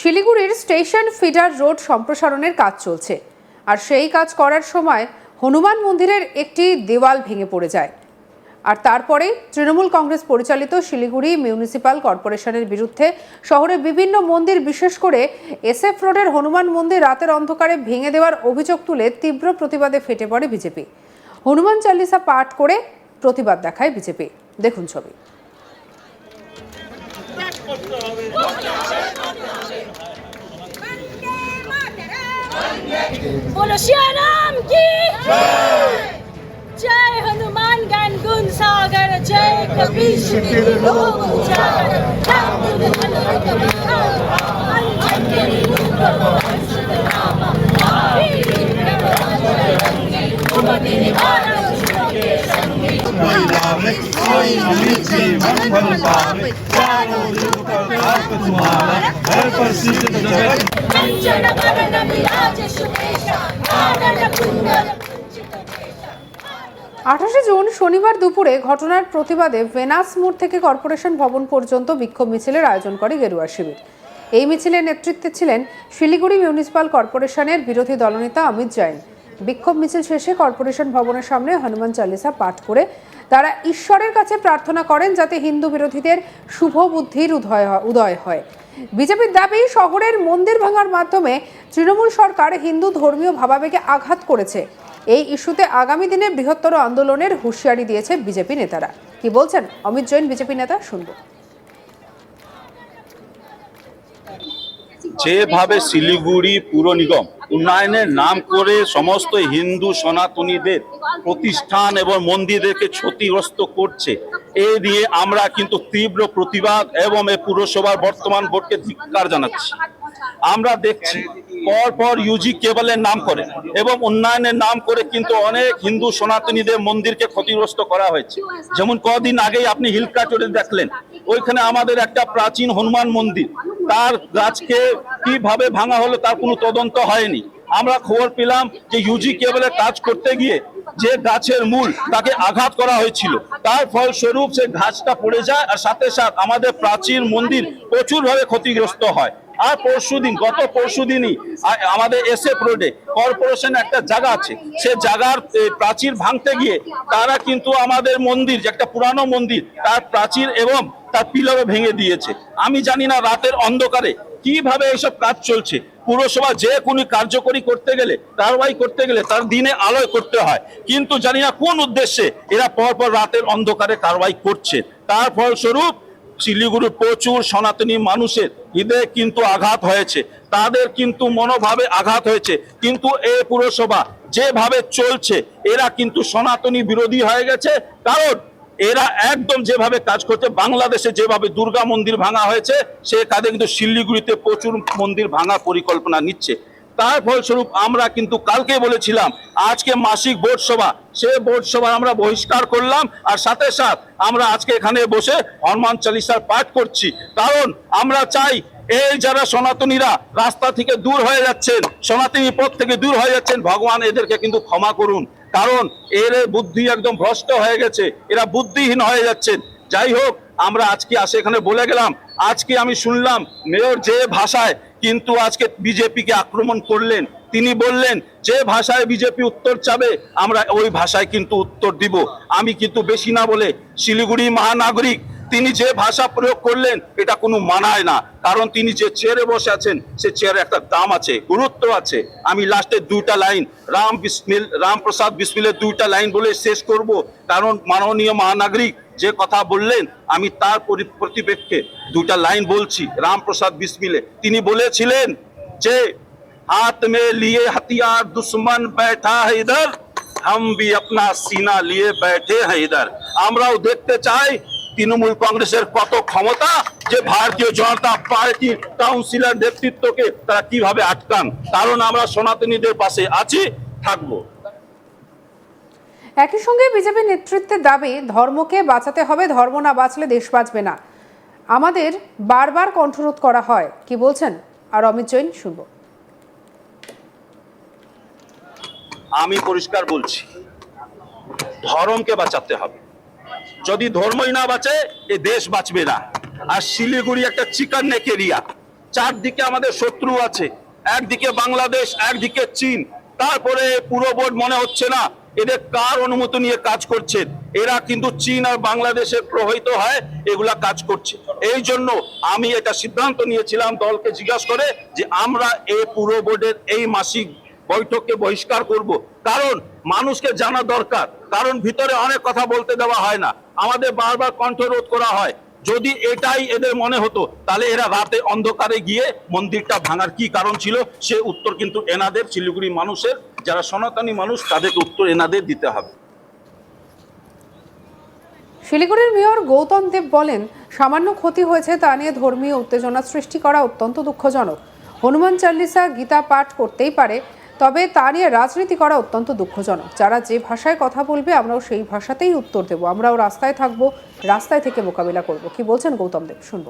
শিলিগুড়ির station feeder road সম্প্রসারণের কাজ চলছে। আর সেই কাজ করার সময় হনুমান মন্দিরের একটি দেওয়াল ভেঙে পড়ে যায়। আর তারপরে তৃণমূল কংগ্রেস পরিচালিত শিলিগুড়ি মিউনিসিপাল কর্পোরেশনের বিরুদ্ধে শহরের বিভিন্ন মন্দির, বিশেষ করে এসএফ রোডের হনুমান মন্দির রাতের অন্ধকারে ভেঙে দেওয়ার অভিযোগ তুলে তীব্র প্রতিবাদে ফেটে পড়ে বিজেপি। হনুমান চালিসা পাঠ করে প্রতিবাদ দেখায় বিজেপি। দেখুন ছবি। बोलो श्री राम की जय। हनुमान ज्ञान गुण सागर जय कबीर तिहु हर प्रसिद्ध जगत कंचन वरण विराज सुवेशा, कानन कुंडल कुंचित केशा। আঠাশে জুন শনিবার দুপুরে ঘটনার প্রতিবাদে ভেনাস মোড় থেকে কর্পোরেশন ভবন পর্যন্ত বিক্ষোভ মিছিলের আয়োজন করে গেরুয়া শিবির এই মিছিলের নেতৃত্বে ছিলেন শিলিগুড়ি মিউনিসিপাল কর্পোরেশনের বিরোধী দলনেতা অমিত জৈন বিক্ষোভ মিছিল শেষে কর্পোরেশন ভবনের সামনে হনুমান চালিসা পাঠ করে তারা ঈশ্বরের কাছে প্রার্থনা করেন যাতে হিন্দু বিরোধীদের শুভ বুদ্ধির উদয় হয়- উদয় হয় বিজেপির দাবি, শহরের মন্দির ভাঙার মাধ্যমে তৃণমূল সরকার হিন্দু ধর্মীয় ভাবাবেগে আঘাত করেছে। এই ইস্যুতে আগামী দিনে বৃহত্তর আন্দোলনের হুঁশিয়ারি দিয়েছে বিজেপি নেতারা। কি বলছেন অমিত জৈন, বিজেপি নেতা? শুনব। যেভাবে শিলিগুড়ি পুর নিগম উন্নয়নের নাম করে সমস্ত হিন্দু সনাতনীদের প্রতিষ্ঠান এবং মন্দিরদেরকে ক্ষতিগ্রস্ত করছে। এই নিয়ে আমরা কিন্তু তীব্র প্রতিবাদ এবং এ পুরসভার বর্তমান ভোটকে ধিক্কার জানাচ্ছি। আমরা দেখছি, পর পর ইউজি কেবলের নাম করে এবং উন্নয়নের নাম করে কিন্তু অনেক হিন্দু সনাতনীদের মন্দিরকে ক্ষতিগ্রস্ত করা হয়েছে। যেমন কদিন আগেই আপনি হিলকাচরে দেখলেন, ওইখানে আমাদের একটা প্রাচীন হনুমান মন্দির, তার গাছকে কীভাবে ভাঙা হলো তার কোনো তদন্ত হয়নি। আমরা খবর পেলাম যে ইউজি কেবলের কাজ করতে গিয়ে যে গাছের মূল তাকে আঘাত করা হয়েছিল, তার ফলস্বরূপ সে ঘাসটা পড়ে যায় আর সাথে সাথে আমাদের প্রাচীন মন্দির প্রচুরভাবে ক্ষতিগ্রস্ত হয়। আর পরশু দিন, গত পরশু দিনই আমাদের এসএফ রোডে কর্পোরেশন একটা জায়গা আছে। সে জায়গার প্রাচীর ভাঙতে গিয়ে তারা কিন্তু আমাদের মন্দির, যে একটা পুরানো মন্দির, তার প্রাচীর এবং তার পিলারও ভেঙে দিয়েছে। আমি জানি না রাতের অন্ধকারে কীভাবে এইসব কাজ চলছে। পুরসভা যে কোনো কার্যকরী করতে গেলে কারবাই করতে গেলে তার দিনে আলোয় করতে হয়। কিন্তু জানি না কোন উদ্দেশ্যে এরা পরপর রাতের অন্ধকারে কারবাই করছে। তার ফলস্বরূপ শিলিগুড়ির প্রচুর সনাতনী মানুষের হৃদয়ে কিন্তু আঘাত হয়েছে। তাদের কিন্তু মনোভাবে আঘাত হয়েছে। কিন্তু এই পুরসভা যেভাবে চলছে, এরা কিন্তু সনাতনী বিরোধী হয়ে গেছে। কারণ এরা একদম যেভাবে কাজ করছে, বাংলাদেশে যেভাবে দুর্গা মন্দির ভাঙা হয়েছে, সে কাজে কিন্তু শিলিগুড়িতে প্রচুর মন্দির ভাঙা পরিকল্পনা নিচ্ছে। তার ফলস্বরূপ আমরা কিন্তু কালকে বলেছিলাম, আজকে মাসিক বোর্ড সভা। সে বোর্ড সভা আমরা বহিষ্কার করলাম আর সাথে সাথ আমরা আজকে এখানে বসে হনুমান চালিসার পাঠ করছি। কারণ আমরা চাই এই যারা সনাতনীরা রাস্তা থেকে দূর হয়ে যাচ্ছেন, সনাতনী পথ থেকে দূর হয়ে যাচ্ছেন, ভগবান এদেরকে কিন্তু ক্ষমা করুন। কারণ এর বুদ্ধি একদম ভ্রষ্ট হয়ে গেছে, এরা বুদ্ধিহীন হয়ে যাচ্ছেন। যাই হোক, আমরা আজকে আসে এখানে বলে গেলাম, আজকে আমি শুনলাম মেয়র যে ভাষায় কিন্তু আজকে বিজেপিকে আক্রমণ করলেন, তিনি বললেন, যে ভাষায় বিজেপি উত্তর চাবে, আমরা ওই ভাষায় কিন্তু উত্তর দিব। আমি কিন্তু বেশি না বলে শিলিগুড়ি মহানাগরিক, তিনি যে ভাষা প্রয়োগ করলেন, এটা কোনো মানায় না। কারণ তিনি যে চেয়ারে বসে আছেন, সে চেয়ারে একটা দাম আছে, গুরুত্ব আছে। আমি লাস্টে দুইটা লাইন, রাম বিসমিল, রামপ্রসাদ বিসমিলের দুইটা লাইন বলে শেষ করব। কারণ মাননীয় মহানাগরিক যে কথা বললেন, আমি তার প্রতিপেক্ষে দুটা লাইন বলছি, রামপ্রসাদ বিসমিলে। তিনি বলেছিলেন যে, হাত মে লিয়ে হাতিয়ার দুশ্মন ব্যাঠা হে ইধর হাম ভি আপনা সিনা লিয়ে বেঠে হে আমরাও দেখতে চাই তৃণমূল কংগ্রেসের কত ক্ষমতা যে ভারতীয় জনতা পার্টির কাউন্সিলর নেতৃত্বকে তারা কীভাবে আটকান। কারণ আমরা সনাতনীদের পাশে আছি, থাকব। একই সঙ্গে বিজেপি নেতৃত্বের দাবি, ধর্মকে বাঁচাতে হবে, ধর্ম না বাঁচলে দেশ বাঁচবে না। আমাদের বারবার কণ্ঠরোধ করা হয়। কি বলছেন? আর অমিত জৈন, শুনব। আমি পরিষ্কার বলছি, ধর্মকে বাঁচাতে হবে। যদি ধর্মই না বাঁচে, এ দেশ বাঁচবে না। আর শিলিগুড়ি একটা চিকন নেক এরিয়া চারদিকে আমাদের শত্রু আছে। একদিকে বাংলাদেশ, একদিকে চীন। তারপরে পুরো বোর্ড মনে হচ্ছে না এদের কার অনুমতি নিয়ে কাজ করছেন এরা কিন্তু চীন আর বাংলাদেশে প্রভাবিত হয়, এগুলা কাজ করছে। এই জন্য আমি এটা সিদ্ধান্ত নিয়েছিলাম দলকে জিজ্ঞাসা করে যে আমরা এই পুরো বোর্ডের এই মাসিক বৈঠককে বহিষ্কার করব। কারণ মানুষকে জানা দরকার। কারণ ভিতরে অনেক কথা বলতে দেওয়া হয় না। আমাদের বারবার কণ্ঠরোধ করা হয়। যদি এটাই এদের মনে হতো, তাহলে এরা রাতে অন্ধকারে গিয়ে মন্দিরটা ভাঙার কি কারণ ছিল? সে উত্তর কিন্তু এনাদের, শিলিগুড়ি মানুষের, যারা সনাতনী মানুষ, তাদেরকে উত্তর এনাদের দিতে হবে। শিলিগুড়ির মেয়র গৌতম দেব বলেন, সামান্য ক্ষতি হয়েছে তা নিয়ে ধর্মীয় উত্তেজনা সৃষ্টি করা অত্যন্ত দুঃখজনক। হনুমান চাল্লিসা গীতা পাঠ করতেই পারে তবে তা নিয়ে রাজনীতি করা অত্যন্ত দুঃখজনক। যারা যে ভাষায় কথা বলবে, আমরাও সেই ভাষাতেই উত্তর দেব। আমরাও রাস্তায় থাকব, রাস্তায় থেকে মোকাবিলা করব। কি বলছেন গৌতম দেব? শুনব।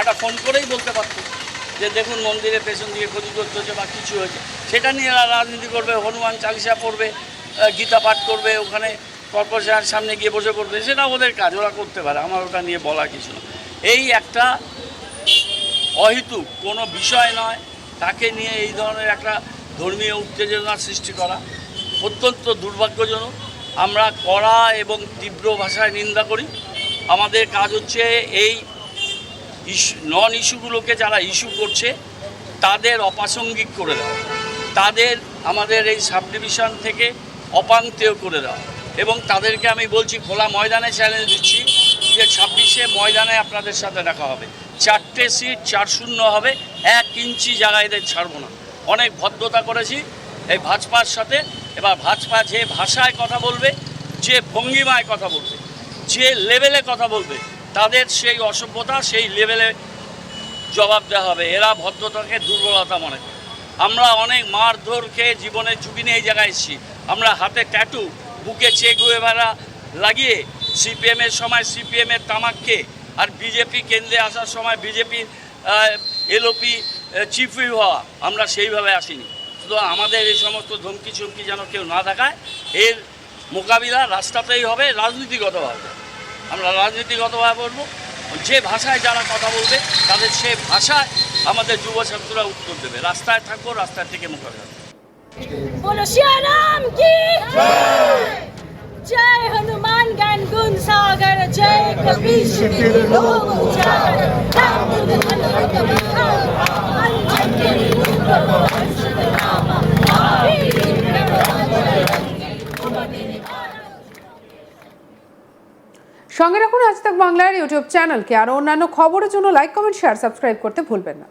একটা ফোন করেই বলতে পারতো যে দেখুন মন্দিরের পেছন দিকে ক্ষতিগ্রস্ত হচ্ছে বা কিছু হয়েছে। সেটা নিয়ে রাজনীতি করবে, হনুমান চালিসা পড়বে গীতা পাঠ করবে, ওখানে কর্পোরেশনের সামনে গিয়ে বসে করবে সেটা ওদের কাজ, ওরা করতে পারে, আমার ওটা নিয়ে বলা কিছু না। এই একটা অহেতুক কোনো বিষয় নয় তাকে নিয়ে এই ধরনের একটা ধর্মীয় উত্তেজনার সৃষ্টি করা অত্যন্ত দুর্ভাগ্যজনক। আমরা কড়া এবং তীব্র ভাষায় নিন্দা করি। আমাদের কাজ হচ্ছে এই ইস্যু নন ইস্যুগুলোকে যারা ইস্যু করছে, তাদের অপ্রাসঙ্গিক করে দেওয়া। তাদের আমাদের এই সাব ডিভিশন থেকে অপাঙ্ক্তেয় করে দেওয়া। এবং তাদেরকে আমি বলছি, খোলা ময়দানে চ্যালেঞ্জ দিচ্ছি যে ছাব্বিশে ময়দানে আপনাদের সাথে দেখা হবে। চারটে সিট চার শূন্য হবে, এক ইঞ্চি জায়গায় এদের ছাড়বো না। অনেক ভদ্রতা করেছি এই ভাজপার সাথে। এবার ভাজপা যে ভাষায় কথা বলবে, যে ভঙ্গিমায় কথা বলবে, যে লেভেলে কথা বলবে, তাদের সেই অসভ্যতা, সেই লেভেলে জবাব দেওয়া হবে। এরা ভদ্রতাকে দুর্বলতা মনে আমরা অনেক মারধর খেয়ে জীবনের ঝুঁকি নিয়ে এই জায়গায় এসেছি। আমরা হাতে ট্যাটু বুকে চেক হয়ে বেড়া লাগিয়ে সিপিএমের সময় সিপিএমের তামাক খেয়ে আর বিজেপি কেন্দ্রে আসার সময় বিজেপির এলওপি চিফ হুইপ হওয়া আমরা সেইভাবে আসিনি। শুধু আমাদের এই সমস্ত ধমকি চমকি যেন কেউ না দেখায় এর মোকাবিলা রাস্তাতেই হবে রাজনীতিগতভাবে। আমরা রাজনীতিগতভাবে বলব যে ভাষায় যারা কথা বলবে তাদের সে ভাষায় আমাদের যুব ছাত্ররা উত্তর দেবে। রাস্তায় থাকব রাস্তার থেকে মোকাবিলা করব। बोलो श्री राम की जय हनुमान ज्ञान गुण सागर जय कपीश तिहु लोक उजागर राम दूत हनुमत बखान हनुमान तेरी रूप हर्षित नामा वीर সঙ্গে রাখুন আজ তাক বাংলার ইউটিউব চ্যানেলকে আর অন্যান্য খবরের জন্য লাইক কমেন্ট শেয়ার সাবস্ক্রাইব করতে ভুলবেন না